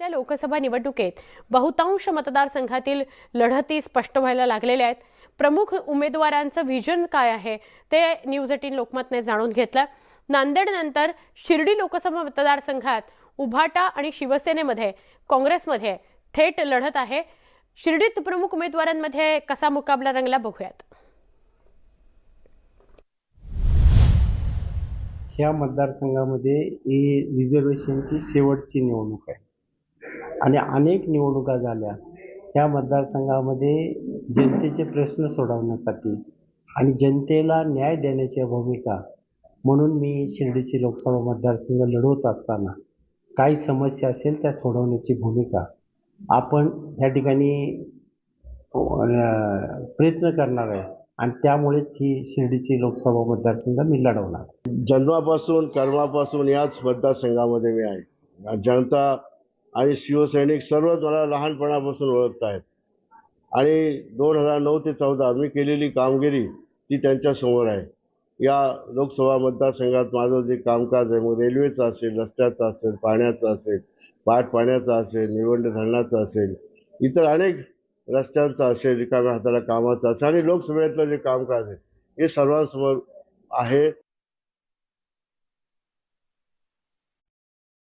त्या लोकसभा निवडणुकीत बहुतांश मतदारसंघातील लढती स्पष्ट व्हायला लागलेल्या आहेत. प्रमुख उमेदवारांचं व्हिजन काय आहे ते न्यूज एटीन लोकमतने जाणून घेतलं. नांदेडनंतर शिर्डी लोकसभा मतदारसंघात उभाटा आणि शिवसेनेमध्ये काँग्रेसमध्ये थेट लढत आहे. शिर्डीत प्रमुख उमेदवारांमध्ये कसा मुकाबला रंगला बघूयात. ह्या मतदारसंघामध्ये ही रिझर्वेशनची शेवटची निवडणूक आहे. आणि अनेक निवडणुका झाल्या. ह्या मतदारसंघामध्ये जनतेचे प्रश्न सोडवण्यासाठी आणि जनतेला न्याय देण्याची भूमिका. म्हणून मी शिर्डीची लोकसभा मतदारसंघ लढवत असताना काही समस्या असेल त्या सोडवण्याची भूमिका आपण ह्या ठिकाणी प्रयत्न करणार आहे आणि त्यामुळेच ही शिर्डीची लोकसभा मतदारसंघ मी लढवणार. जन्मापासून कर्मापासून याच मतदारसंघामध्ये मी आहे. जनता आणि शिवसैनिक सर्वच मला लहानपणापासून ओळखत आहेत आणि दोन हजार नऊ ते चौदा मी केलेली कामगिरी ती त्यांच्यासमोर आहे. या लोकसभा मतदारसंघात माझं जे कामकाज आहे मग रेल्वेचं असेल रस्त्याचं असेल पाण्याचं असेल पाट पाण्याचं असेल निवंड धरणाचं असेल इतर अनेक रस्त्यांचं असेल रिकाम्या हाताला कामाचं असेल आणि लोकसभेतलं जे कामकाज आहे हे सर्वांसमोर आहे.